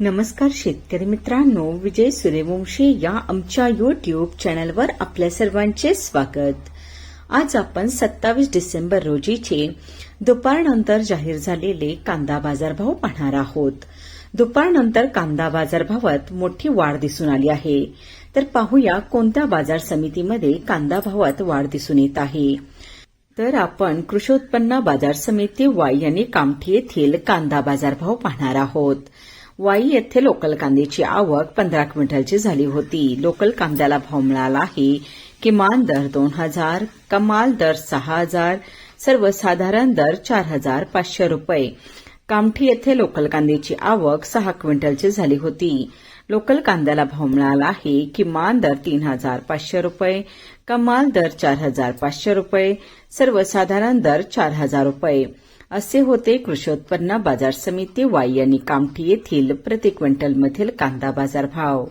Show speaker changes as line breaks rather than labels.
नमस्कार शेतकरी मित्रांनो विजय सूर्यवंशी या आमच्या युट्यूब चॅनलवर आपल्या सर्वांचे स्वागत. आज आपण सत्तावीस डिसेंबर रोजीचे दुपारनंतर जाहीर झालेले कांदा बाजारभाव पाहणार आहोत. दुपारनंतर कांदा बाजारभावात मोठी वाढ दिसून आली आहे. तर पाहूया कोणत्या बाजार समितीमध्ये कांदा भावात वाढ दिसून येत आहे. तर आपण कृषी उत्पन्न बाजार समिती वाय यांनी कामठी येथील कांदा बाजारभाव पाहणार आहोत. वाई येथे लोकल कांद्याची आवक पंधरा क्विंटलची झाली होती. लोकल कांद्याला भाव मिळाला आहे किमान दर दोन हजार कमाल दर सहा हजार सर्वसाधारण दर चार हजार पाचशे रुपये. कामठी येथे लोकल कांद्याची आवक सहा क्विंटलची झाली होती. लोकल कांद्याला भाव मिळाला आहे किमान दर तीन हजार पाचशे रुपये कमाल दर चार हजार पाचशे रुपये सर्वसाधारण दर चार हजार रुपये. असे होते कृषी उत्पन्न बाजार समिती वाई यांनी कामठी येथील प्रति क्विंटलमधील कांदा बाजार भाव